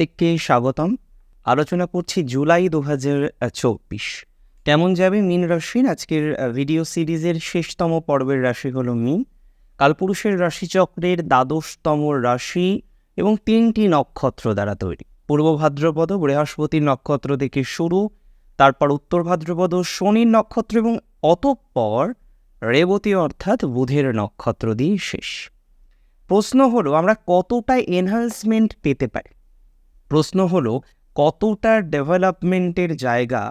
প্রত্যেককে স্বাগতম। আলোচনা করছি জুলাই দু হাজার চব্বিশ। কেমন যাবে মীন রাশির আজকের ভিডিও সিরিজের শেষতম পর্বের রাশি হল মীন। কালপুরুষের রাশিচক্রের দ্বাদশতম রাশি এবং তিনটি নক্ষত্র দ্বারা তৈরি। পূর্ব ভাদ্রপদ বৃহস্পতির নক্ষত্র থেকে শুরু, তারপর উত্তর ভাদ্রপদ শনির নক্ষত্র এবং অতঃপর রেবতী অর্থাৎ বুধের নক্ষত্র দিয়ে শেষ। প্রশ্ন হলো, আমরা কতটা এনহান্সমেন্ট পেতে পারি? প্রশ্ন হলো, কতটা ডেভেলপমেন্টের জায়গা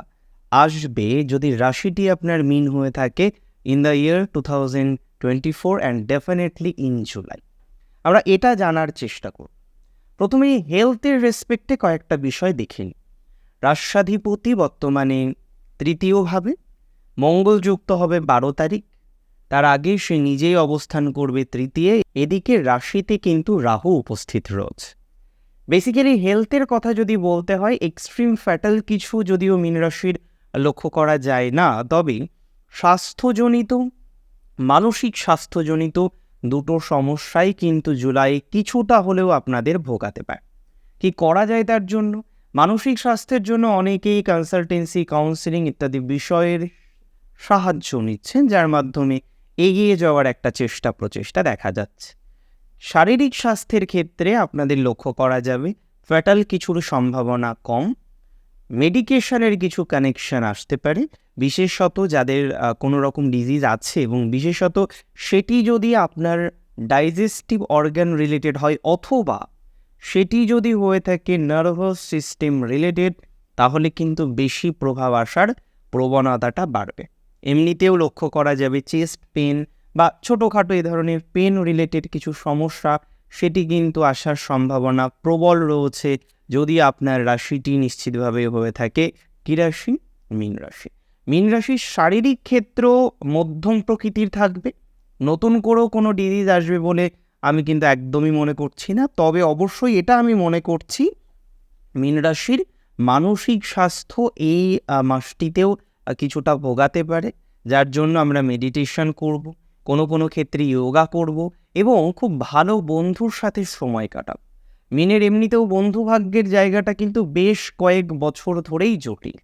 আসবে যদি রাশিটি আপনার মিন হয়ে থাকে in the year two thousand twenty four and definitely in July আমরা এটা জানার চেষ্টা করব। প্রথমে হেলথের রেসপেক্টে কয়েকটা বিষয় দেখে নিই। রাষ্ট্রাধিপতি বর্তমানে তৃতীয়ভাবে মঙ্গলযুক্ত হবে বারো তারিখ, তার আগে সে নিজেই অবস্থান করবে তৃতীয় এদিকে রাশিতে কিন্তু রাহু উপস্থিত রয়েছে। বেসিক্যালি হেলথের কথা যদি বলতে হয় এক্সট্রিম ফ্যাটাল কিছু যদিও মীন রাশির লক্ষ্য করা যায় না, তবে স্বাস্থ্যজনিত, মানসিক স্বাস্থ্যজনিত দুটো সমস্যাই কিন্তু জুলাই কিছুটা হলেও আপনাদের ভোগাতে পারে। কি করা যায় তার জন্য? মানসিক স্বাস্থ্যের জন্য অনেকেই কনসালটেন্সি কাউন্সিলিং ইত্যাদি বিষয়ের সাহায্য নিচ্ছেন, যার মাধ্যমে এগিয়ে যাওয়ার একটা চেষ্টা প্রচেষ্টা দেখা যাচ্ছে। শারীরিক স্বাস্থ্যের ক্ষেত্রে আপনাদের লক্ষ্য করা যাবে, ফ্যাটাল কিছুর সম্ভাবনা কম, মেডিকেশনের কিছু কানেকশন আসতে পারে, বিশেষত যাদের কোনো রকম ডিজিজ আছে এবং বিশেষত সেটি যদি আপনার ডাইজেস্টিভ অর্গান রিলেটেড হয় অথবা সেটি যদি হয়ে থাকে নার্ভাস সিস্টেম রিলেটেড, তাহলে কিন্তু বেশি প্রভাব আসার প্রবণতাটা বাড়বে। এমনিতেও লক্ষ্য করা যাবে, চেস্ট পেন বা ছোটোখাটো এ ধরনের পেন রিলেটেড কিছু সমস্যা, সেটি কিন্তু আসার সম্ভাবনা প্রবল রয়েছে যদি আপনার রাশিটি নিশ্চিতভাবে হয়ে থাকে। কী রাশি? মীন রাশি। মীন রাশির শারীরিক ক্ষেত্র মধ্যম প্রকৃতির থাকবে। নতুন করেও কোনো ডিজিজ আসবে বলে আমি কিন্তু একদমই মনে করছি না। তবে অবশ্যই এটা আমি মনে করছি, মীন রাশির মানসিক স্বাস্থ্য এই মাসটিতেও কিছুটা ভোগাতে পারে। যার জন্য আমরা মেডিটেশন করব। কোনো কোনো ক্ষেত্রে যোগা করব এবং খুব ভালো বন্ধুর সাথে সময় কাটাব। মিনের এমনিতেও বন্ধু ভাগ্যের জায়গাটা কিন্তু বেশ কয়েক বছর ধরেই জটিল।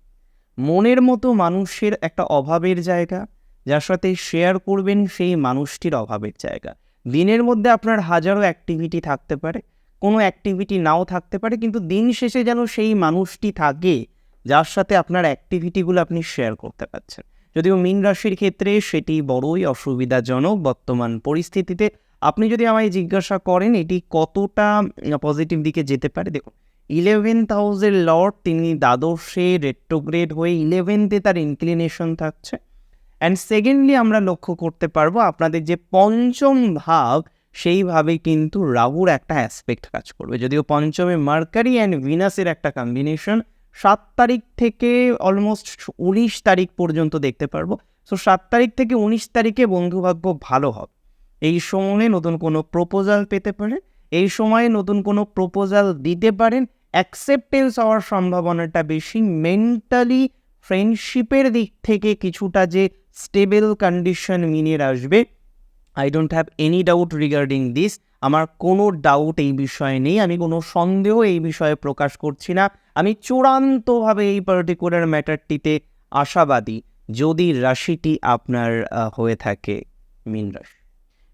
মনের মতো মানুষের একটা অভাবের জায়গা, যার সাথে শেয়ার করবেন সেই মানুষটির অভাবের জায়গা। দিনের মধ্যে আপনার হাজারো অ্যাক্টিভিটি থাকতে পারে, কোনো অ্যাক্টিভিটি নাও থাকতে পারে, কিন্তু দিন শেষে যেন সেই মানুষটি থাকে, যার সাথে আপনার অ্যাক্টিভিটিগুলো আপনি শেয়ার করতে পারছেন। যদিও মীন রাশির ক্ষেত্রে সেটি বড়ই অসুবিধাজনক বর্তমান পরিস্থিতিতে। আপনি যদি আমায় জিজ্ঞাসা করেন, এটি কতটা পজিটিভ দিকে যেতে পারে? দেখুন ইলেভেন্থ হাউসের লর্ড, তিনি দ্বাদশে রেট্রোগ্রেড হয়ে ইলেভেন্থে তার ইনক্লিনেশন থাকছে। অ্যান্ড সেকেন্ডলি আমরা লক্ষ্য করতে পারব, আপনাদের যে পঞ্চম ভাব, সেইভাবে কিন্তু রাহুর একটা অ্যাসপেক্ট কাজ করবে। যদিও পঞ্চমে মার্কারি অ্যান্ড ভিনাসের একটা কম্বিনেশন সাত তারিখ থেকে অলমোস্ট উনিশ তারিখ পর্যন্ত দেখতে পারব। সো সাত তারিখ থেকে উনিশ তারিখে বন্ধুভাগ্য ভালো হবে। এই সময়ে নতুন কোনো প্রপোজাল পেতে পারেন। এই সময়ে নতুন কোনো প্রপোজাল দিতে পারেন। অ্যাকসেপ্টেন্স হওয়ার সম্ভাবনাটা বেশি। মেন্টালি ফ্রেন্ডশিপের দিক থেকে কিছুটা যে স্টেবল কন্ডিশন মিনিয়ে আসবে। I don't have any doubt regarding this আমার কোনো ডাউট এই বিষয়ে নেই। আমি কোনো সন্দেহ এই বিষয়ে প্রকাশ করছি না। আমি চূড়ান্তভাবে এই পার্টিকুলার ম্যাটারটিতে আশাবাদী, যদি রাশিটি আপনার হয়ে থাকে মীন রাশি।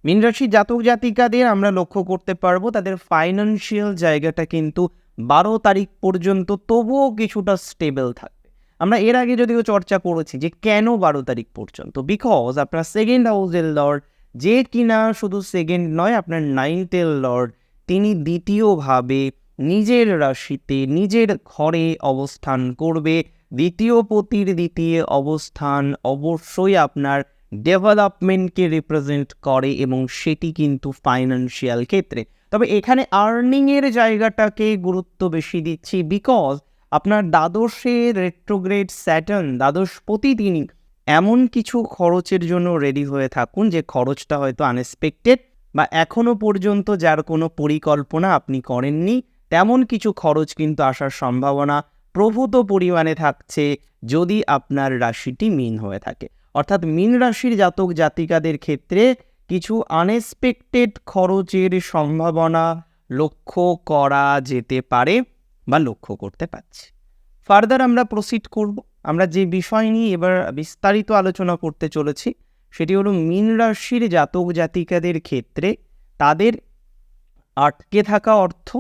মীন রাশি জাতক জাতিকাদের আমরা লক্ষ্য করতে পারব, তাদের ফাইন্যান্সিয়াল জায়গাটা কিন্তু বারো তারিখ পর্যন্ত তবুও কিছুটা স্টেবল থাকবে। আমরা এর আগে যদিও চর্চা করেছি যে কেন বারো তারিখ পর্যন্ত? বিকজ আপনার সেকেন্ড হাউসের লর্ড যে কিনা শুধু সেকেন্ড নয়, আপনার নাইনথের লর্ড তিনি দ্বিতীয়ভাবে নিজের রাশিতে, নিজের ঘরে অবস্থান করবে। দ্বিতীয় পতির দ্বিতীয় অবস্থান অবশ্যই আপনার ডেভেলপমেন্টকে রিপ্রেজেন্ট করে এবং সেটি কিন্তু ফাইন্যান্সিয়াল ক্ষেত্রে। তবে এখানে আর্নিংয়ের জায়গাটাকে গুরুত্ব বেশি দিচ্ছি বিকজ আপনার দ্বাদশে রেট্রোগ্রেড স্যাটার্ন দ্বাদশপতি তিনি এমন কিছু খরচের জন্য রেডি হয়ে থাকুন যে খরচটা হয়তো আনএক্সপেক্টেড বা এখনও পর্যন্ত যার কোনো পরিকল্পনা আপনি করেননি। তেমন কিছু খরচ কিন্তু আসার সম্ভাবনা প্রভূত পরিমাণে থাকছে যদি আপনার রাশিটি মিন হয়ে থাকে। অর্থাৎ মিন রাশির জাতক জাতিকাদের ক্ষেত্রে কিছু আনএক্সপেক্টেড খরচের সম্ভাবনা লক্ষ্য করা যেতে পারে বা লক্ষ্য করতে পারছি। ফার্দার আমরা প্রসিড করব। আমরা যে বিষয় নিয়ে এবার বিস্তারিত আলোচনা করতে চলেছি, সেটি হলো মীন রাশির জাতক জাতিকাদের ক্ষেত্রে তাদের আটকে থাকা অর্থ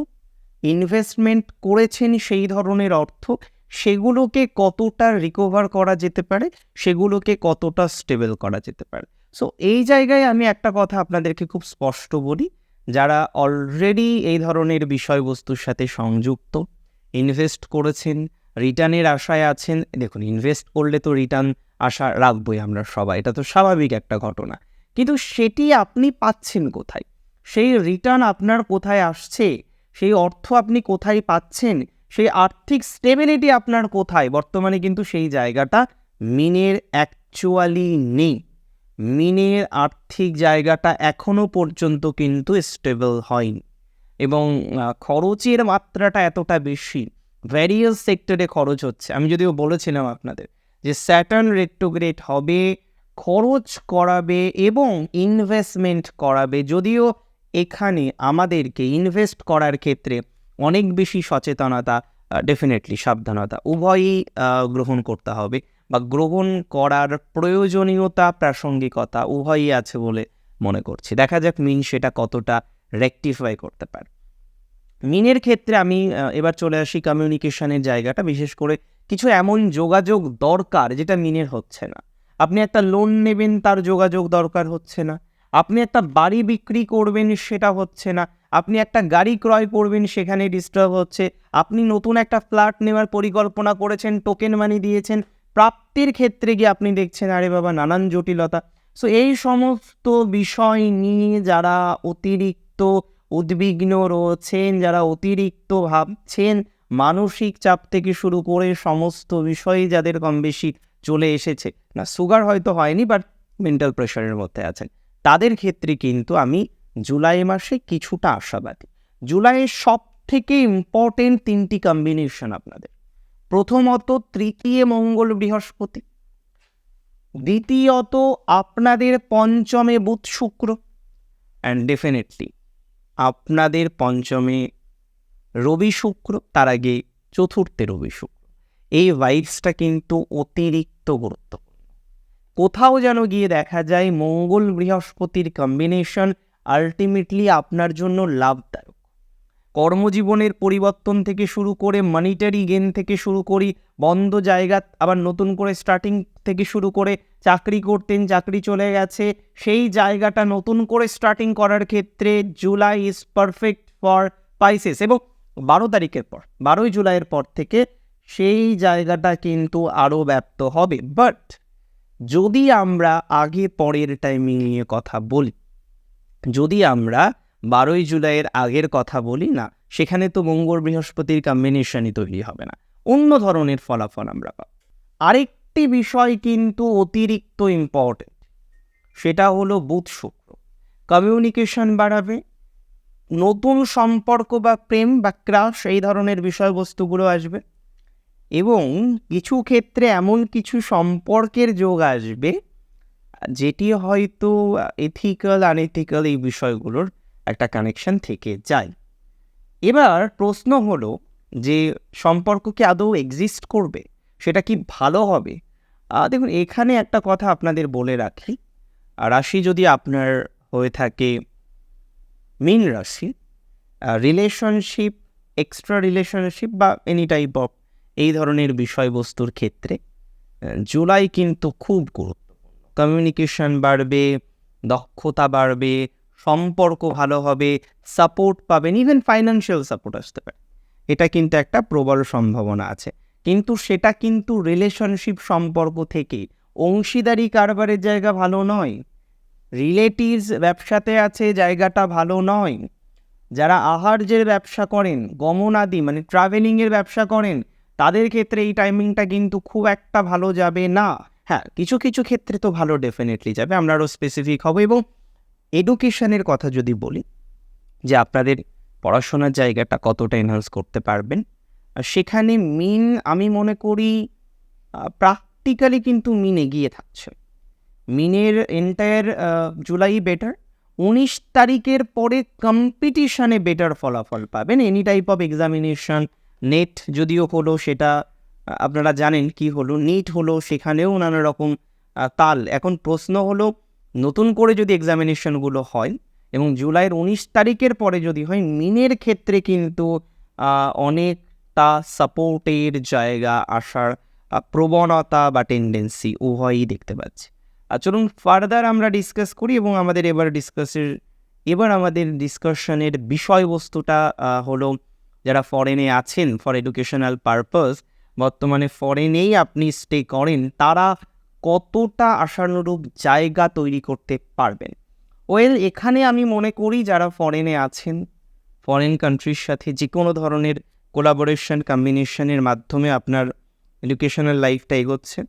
ইনভেস্টমেন্ট করেছেন সেই ধরনের অর্থ, সেগুলোকে কতটা রিকভার করা যেতে পারে, সেগুলোকে কতটা স্টেবল করা যেতে পারে। সো এই জায়গায় আমি একটা কথা আপনাদেরকে খুব স্পষ্ট বলি, যারা অলরেডি এই ধরনের বিষয়বস্তুর সাথে সংযুক্ত ইনভেস্ট করেছেন রিটার্নের আশায় আছেন, দেখুন ইনভেস্ট করলে তো রিটার্ন আশা রাখবই আমরা সবাই, এটা তো স্বাভাবিক একটা ঘটনা। কিন্তু সেটি আপনি পাচ্ছেন কোথায়? সেই রিটার্ন আপনার কোথায় আসছে? সেই অর্থ আপনি কোথায় পাচ্ছেন? সেই আর্থিক স্টেবিলিটি আপনার কোথায়? বর্তমানে কিন্তু সেই জায়গাটা মিনের অ্যাকচুয়ালি নেই। মিনের আর্থিক জায়গাটা এখনও পর্যন্ত কিন্তু স্টেবল হয়নি। এবং খরচের মাত্রাটা এতটা বেশি ভ্যারিয়াস সেক্টরে খরচ হচ্ছে। আমি যদিও বলেছিলাম আপনাদের যে স্যাটার্ন রেট্রোগ্রেড হবে, খরচ করাবে এবং ইনভেস্টমেন্ট করাবে। যদিও এখানে আমাদেরকে ইনভেস্ট করার ক্ষেত্রে অনেক বেশি সচেতনতা ডেফিনেটলি সাবধানতা উভয়ই গ্রহণ করতে হবে বা গ্রহণ করার প্রয়োজনীয়তা, প্রাসঙ্গিকতা উভয়ই আছে বলে মনে করছি। দেখা যাক মিন সেটা কতটা রেকটিফাই করতে পারে। মিনের ক্ষেত্রে আমি এবার চলে আসি কমিউনিকেশনের জায়গাটা, বিশেষ করে কিছু এমন যোগাযোগ দরকার যেটা মিনের হচ্ছে না। আপনি একটা লোন নেবেন, তার যোগাযোগ দরকার হচ্ছে না। আপনি একটা বাড়ি বিক্রি করবেন, সেটা হচ্ছে না। আপনি একটা গাড়ি ক্রয় করবেন, সেখানে ডিস্টার্ব হচ্ছে। আপনি নতুন একটা ফ্ল্যাট নেওয়ার পরিকল্পনা করেছেন টোকেন মানি দিয়েছেন, প্রাপ্তির ক্ষেত্রে গিয়ে আপনি দেখছেন, আরে বাবা, নানান জটিলতা। সো এই সমস্ত বিষয় নিয়ে যারা অতিরিক্ত উদ্বিগ্ন রয়েছেন যারা অতিরিক্ত ভাবছেন। মানসিক চাপ থেকে শুরু করে সমস্ত বিষয়ে যাদের কম বেশি চলে এসেছে। না সুগার হয়তো হয়নি বাট মেন্টাল প্রেশারের মধ্যে আছেন। তাদের ক্ষেত্রে কিন্তু আমি জুলাই মাসে কিছুটা আশাবাদী। জুলাইয়ের সব থেকে ইম্পর্টেন্ট তিনটি কম্বিনেশন আপনাদের। প্রথমত, তৃতীয় মঙ্গল বৃহস্পতি। দ্বিতীয়ত, আপনাদের পঞ্চমে বুধ শুক্র। অ্যান্ড ডেফিনেটলি আপনাদের পঞ্চমে রবি শুক্র, তার আগে চতুর্থে রবি শুক্র। এই ভাইবসটা কিন্তু অতিরিক্ত গুরুত্বপূর্ণ। কোথাও যেন গিয়ে দেখা যায়, মঙ্গল বৃহস্পতির কম্বিনেশন আলটিমেটলি আপনার জন্য লাভদায়ক। কর্মজীবনের পরিবর্তন থেকে শুরু করে মানিটারি গেন থেকে শুরু করি, বন্ধ জায়গা, আবার নতুন করে স্টার্টিং থেকে শুরু করে চাকরি করতেন, চাকরি চলে গেছে। সেই জায়গাটা নতুন করে স্টার্টিং করার ক্ষেত্রে July is perfect for Pisces এবং বারো তারিখের পর, বারোই জুলাইয়ের পর থেকে সেই জায়গাটা কিন্তু আরও ব্যপ্ত হবে। বাট যদি আমরা আগে পরের টাইমিং নিয়ে কথা বলি, যদি আমরা বারোই জুলাইয়ের আগের কথা বলি না, সেখানে তো মঙ্গল বৃহস্পতির কম্বিনেশনই তৈরি হবে না। অন্য ধরনের ফলাফল আমরা পাব। আরেকটি বিষয় কিন্তু অতিরিক্ত ইম্পর্টেন্ট সেটা হলো বুধ শুক্র। কমিউনিকেশন বাড়াবে, নতুন সম্পর্ক বা প্রেম বা ক্রাশ এই ধরনের বিষয়বস্তুগুলো আসবে এবং কিছু ক্ষেত্রে এমন কিছু সম্পর্কের যোগ আসবে, যেটি হয়তো এথিক্যাল আনএথিক্যাল এই বিষয়গুলোর একটা কানেকশন থেকে যায়। এবার প্রশ্ন হলো যে সম্পর্ক কি আদৌ এক্সিস্ট করবে? সেটা কি ভালো হবে? দেখুন, এখানে একটা কথা আপনাদের বলে রাখি। রাশি যদি আপনার হয়ে থাকে মিন রাশি রিলেশনশিপ এক্সট্রা রিলেশনশিপ বা এনি টাইপ অফ এই ধরনের বিষয়বস্তুর ক্ষেত্রে জুলাই কিন্তু খুব গুরুত্বপূর্ণ। কমিউনিকেশন বাড়বে, দক্ষতা বাড়বে সম্পর্ক ভালো হবে সাপোর্ট পাবেন ইভেন ফাইন্যান্সিয়াল সাপোর্ট আসতে পারে। এটা কিন্তু একটা প্রবল সম্ভাবনা আছে। কিন্তু সেটা কিন্তু রিলেশনশিপ সম্পর্ক থেকে অংশীদারি কারবারের জায়গা ভালো নয়। রিলেটিভস ব্যবসাতে আছে, জায়গাটা ভালো নয়। যারা আহার্যের ব্যবসা করেন, গমনাদি মানে ট্রাভেলিংয়ের ব্যবসা করেন, তাদের ক্ষেত্রে এই টাইমিংটা কিন্তু খুব একটা ভালো যাবে না। হ্যাঁ কিছু কিছু ক্ষেত্রে তো ভালো ডেফিনেটলি যাবে। আমরা আরও স্পেসিফিক হব এবং এডুকেশনের কথা যদি বলি, যে আপনাদের পড়াশোনার জায়গাটা কতটা এনহান্স করতে পারবেন সেখানে মিন আমি মনে করি প্র্যাকটিক্যালি কিন্তু মিন এগিয়ে থাকছে। মিনের এন্টায়ার জুলাই বেটার উনিশ তারিখের পরে কম্পিটিশনে বেটার ফলাফল পাবেন। Any type of examination net যদিও হলো সেটা আপনারা জানেন কি হলো নিট হলো সেখানেও নানা রকম তাল। এখন প্রশ্ন হলো নতুন করে যদি এক্সামিনেশনগুলো হয় এবং জুলাইয়ের উনিশ তারিখের পরে যদি হয়, মিনের ক্ষেত্রে কিন্তু অনেকটা সাপোর্টের জায়গা আসার প্রবণতা বা টেন্ডেন্সি উভয়ই দেখতে পাচ্ছি। আর চলুন ফার্দার আমরা ডিসকাস করি এবং আমাদের এবার ডিসকাসের এবার আমাদের ডিসকাশনের বিষয়বস্তুটা হলো যারা ফরেনে আছেন ফর এডুকেশনাল পারপাস বর্তমানে ফরেনেই আপনি স্টে করেন, তারা কতটা আশানুরূপ জায়গা তৈরি করতে পারবেন? ওয়েল, এখানে আমি মনে করি যারা ফরেনে আছেন, ফরেন কান্ট্রির সাথে যে কোনো ধরনের কোলাবোরেশন, কম্বিনেশনের মাধ্যমে আপনার এডুকেশনাল লাইফটা এগোচ্ছে।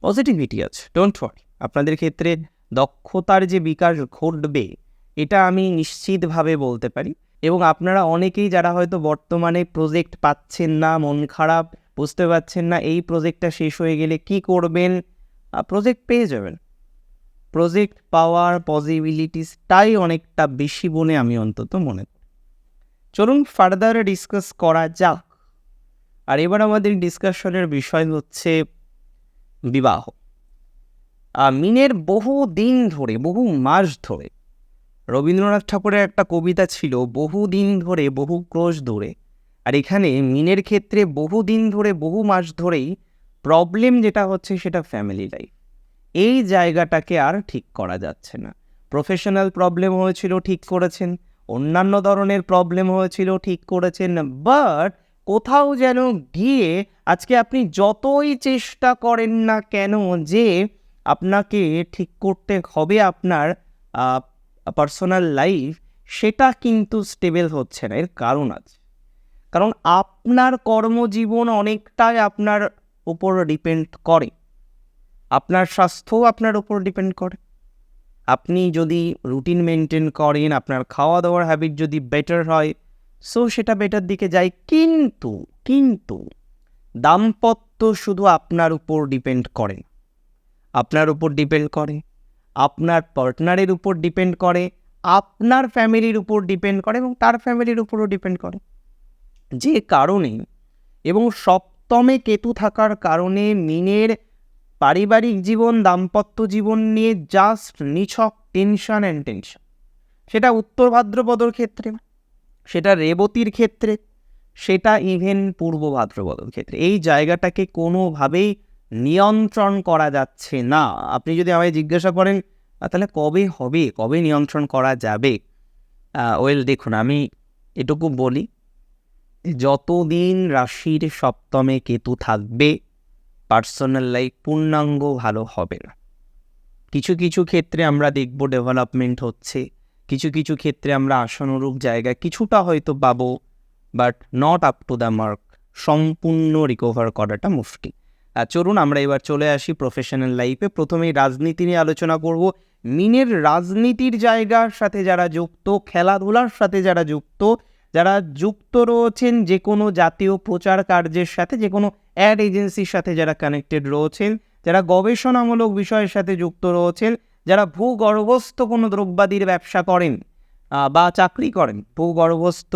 পজিটিভিটি আছে, ডোন্ট ওয়ারি। আপনাদের ক্ষেত্রে দক্ষতার যে বিকাশ ঘটবে, এটা আমি নিশ্চিতভাবে বলতে পারি। এবং আপনারা অনেকেই যারা হয়তো বর্তমানে প্রজেক্ট পাচ্ছেন না, মন খারাপ বুঝতে পারছেন না এই প্রজেক্টটা শেষ হয়ে গেলে কি করবেন? প্রজেক্ট পেয়ে যাবেন। প্রজেক্ট পাওয়ার পসিবিলিটিসটাই অনেকটা বেশি বলে আমি অন্তত মনে করি। চলুন ফার্দার ডিসকাস করা যাক। আর এবার আমাদের ডিসকাশনের বিষয় হচ্ছে বিবাহ। মিনের বহু দিন ধরে, বহু মাস ধরে রবীন্দ্রনাথ ঠাকুরের একটা কবিতা ছিল, বহু দিন ধরে, বহু ক্রোশ ধরে। আর এখানে মিনের ক্ষেত্রে বহু দিন ধরে, বহু মাস ধরেই প্রবলেম যেটা হচ্ছে সেটা ফ্যামিলি লাইফ এই জায়গাটাকে আর ঠিক করা যাচ্ছে না। প্রফেশনাল প্রবলেম হয়েছিল, ঠিক করেছেন। অন্যান্য ধরনের প্রবলেম হয়েছিল, ঠিক করেছেন। বাট কোথাও যেন গিয়ে আজকে আপনি যতই চেষ্টা করেন না কেন যে আপনাকে ঠিক করতে হবে আপনার পার্সোনাল লাইফ সেটা কিন্তু স্টেবল হচ্ছে না। এর কারণ আছে। কারণ আপনার কর্মজীবন অনেকটাই আপনার উপর ডিপেন্ড করে। আপনার স্বাস্থ্যও আপনার উপর ডিপেন্ড করে। আপনি যদি রুটিন মেনটেন করেন, আপনার খাওয়া দাওয়ার হ্যাবিট যদি বেটার হয় সো সেটা বেটার দিকে যায়। কিন্তু কিন্তু দাম্পত্য শুধু আপনার উপর ডিপেন্ড করে। আপনার উপর ডিপেন্ড করে। আপনার পার্টনারের উপর ডিপেন্ড করে। আপনার ফ্যামিলির উপর ডিপেন্ড করে এবং তার ফ্যামিলির উপরও ডিপেন্ড করে। যে কারণে এবং সপ্তমে কেতু থাকার কারণে মিনের পারিবারিক জীবন, দাম্পত্য জীবন নিয়ে জাস্ট নিছক টেনশন অ্যান্ড টেনশন সেটা উত্তর ভাদ্রপদর ক্ষেত্রে, সেটা রেবতীর ক্ষেত্রে, সেটা ইভেন পূর্ব ভাদ্রপদর ক্ষেত্রে। এই জায়গাটাকে কোনোভাবেই নিয়ন্ত্রণ করা যাচ্ছে না। আপনি যদি আমায় জিজ্ঞাসা করেন তাহলে কবে হবে? কবে নিয়ন্ত্রণ করা যাবে? ওয়েল দেখুন, আমি এটুকু বলি যতদিন রাশির সপ্তমে কেতু থাকবে পার্সোনাল লাইফ পূর্ণাঙ্গ ভালো হবে না। কিছু কিছু ক্ষেত্রে আমরা দেখব ডেভেলপমেন্ট হচ্ছে, কিছু কিছু ক্ষেত্রে আমরা আশানুরূপ জায়গায় কিছুটা হয়তো পাবো but not up to the mark সম্পূর্ণ রিকভার করাটা মুশকিল। আর চলুন আমরা এবার চলে আসি প্রফেশনাল লাইফে প্রথমেই রাজনীতি নিয়ে আলোচনা করব। মিনের রাজনীতির জায়গার সাথে যারা যুক্ত, খেলাধুলার সাথে যারা যুক্ত যারা যুক্ত রয়েছেন যে কোনো জাতীয় প্রচার কার্যের সাথে যে কোনো অ্যাড এজেন্সির সাথে যারা কানেক্টেড রয়েছেন, যারা গবেষণামূলক বিষয়ের সাথে যুক্ত রয়েছেন, যারা ভূগর্ভস্থ কোনো দ্রব্যাদির ব্যবসা করেন বা চাকরি করেন, ভূগর্ভস্থ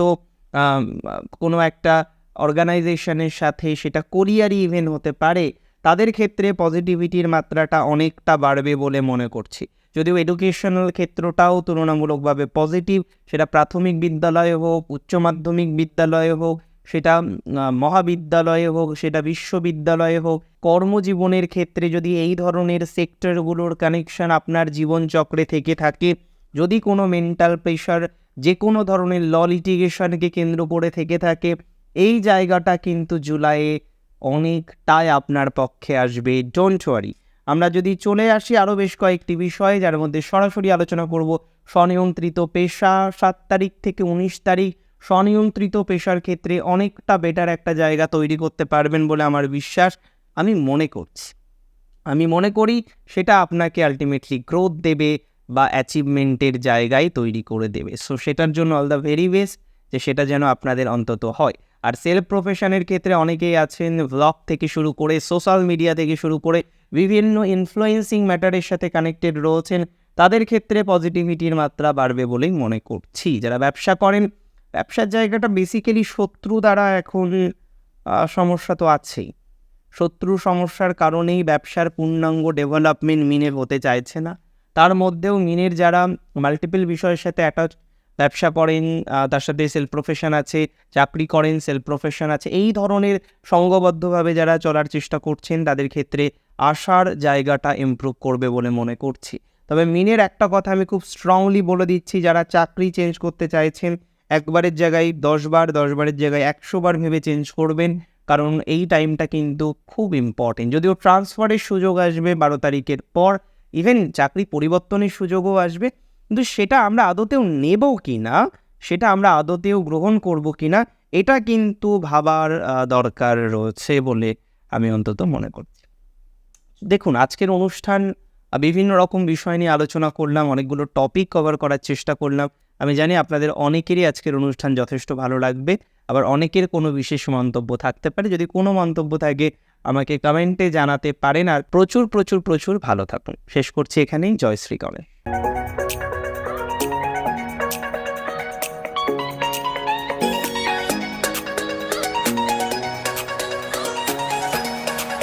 কোনো একটা অর্গানাইজেশনের সাথে সেটা কোরিয়ারই ইভেন্ট হতে পারে, তাদের ক্ষেত্রে পজিটিভিটির মাত্রাটা অনেকটা বাড়বে বলে মনে করছি। যদিও এডুকেশনাল ক্ষেত্রটাও তুলনামূলকভাবে পজিটিভ সেটা প্রাথমিক বিদ্যালয়ে হোক, উচ্চ মাধ্যমিক বিদ্যালয়ে হোক, সেটা মহাবিদ্যালয়ে হোক, সেটা বিশ্ববিদ্যালয়ে হোক, কর্মজীবনের ক্ষেত্রে যদি এই ধরনের সেক্টরগুলোর কানেকশন আপনার জীবনচক্রে থেকে থাকে, যদি কোনো মেন্টাল প্রেশার যে কোনো ধরনের ল কেন্দ্র করে থেকে থাকে, এই জায়গাটা কিন্তু জুলাইয়ে অনেকটাই আপনার পক্ষে আসবে ডোন্ট ওয়ারি আমরা যদি চলে আসি আরও বেশ কয়েকটি বিষয়, যার মধ্যে সরাসরি আলোচনা করব স্বনিয়ন্ত্রিত পেশা। সাত তারিখ থেকে উনিশ তারিখ স্বনিয়ন্ত্রিত পেশার ক্ষেত্রে অনেকটা বেটার একটা জায়গা তৈরি করতে পারবেন বলে আমার বিশ্বাস। আমি মনে করছি। আমি মনে করি সেটা আপনাকে আলটিমেটলি গ্রোথ দেবে বা অ্যাচিভমেন্টের জায়গায় তৈরি করে দেবে। সো সেটার জন্য অল দ্য ভেরি বেস্ট যে সেটা যেন আপনাদের অন্তত হয়। আর সেলফ প্রফেশনের ক্ষেত্রে অনেকেই আছেন ব্লগ থেকে শুরু করে সোশ্যাল মিডিয়া থেকে শুরু করে বিভিন্ন ইনফ্লুয়েন্সিং ম্যাটারের সাথে কানেক্টেড রয়েছেন, তাদের ক্ষেত্রে পজিটিভিটির মাত্রা বাড়বে বলেই মনে করছি। যারা ব্যবসা করেন, ব্যবসার জায়গাটা বেসিক্যালি শত্রু দ্বারা এখন সমস্যা তো আছেই। শত্রু সমস্যার কারণেই ব্যবসার পূর্ণাঙ্গ ডেভেলপমেন্ট মিনের হতে চাইছে না। তার মধ্যেও মিনের যারা মাল্টিপল বিষয়ের সাথে অ্যাটাচ ব্যবসা করেন তার সাথে সেলফ প্রফেশন আছে, চাকরি করেন সেলফ প্রফেশন আছে, এই ধরনের সঙ্গবদ্ধভাবে যারা চলার চেষ্টা করছেন, তাদের ক্ষেত্রে আশার জায়গাটা ইমপ্রুভ করবে বলে মনে করছি। তবে মিনের একটা কথা আমি খুব স্ট্রংলি বলে দিচ্ছি, যারা চাকরি চেঞ্জ করতে চাইছেন, একবারের জায়গায় দশবার দশবারের জায়গায় একশো বার ভেবে চেঞ্জ করবেন, কারণ এই টাইমটা কিন্তু খুব ইম্পর্টেন্ট যদিও ট্রান্সফারের সুযোগ আসবে বারো তারিখের পর ইভেন চাকরি পরিবর্তনের সুযোগও আসবে, কিন্তু সেটা আমরা আদতেও নেব কি না সেটা আমরা আদতেও গ্রহণ করব কি না এটা কিন্তু ভাবার দরকার রয়েছে বলে আমি অন্তত মনে করছি। দেখুন, আজকের অনুষ্ঠান বিভিন্ন রকম বিষয় নিয়ে আলোচনা করলাম, অনেকগুলো টপিক কভার করার চেষ্টা করলাম। আমি জানি আপনাদের অনেকেরই আজকের অনুষ্ঠান যথেষ্ট ভালো লাগবে। আবার অনেকের কোনো বিশেষ মন্তব্য থাকতে পারে। যদি কোনো মন্তব্য থাকে, আমাকে কমেন্টে জানাতে পারেন। আর প্রচুর প্রচুর প্রচুর ভালো থাকুন। শেষ করছি এখানেই। জয় শ্রী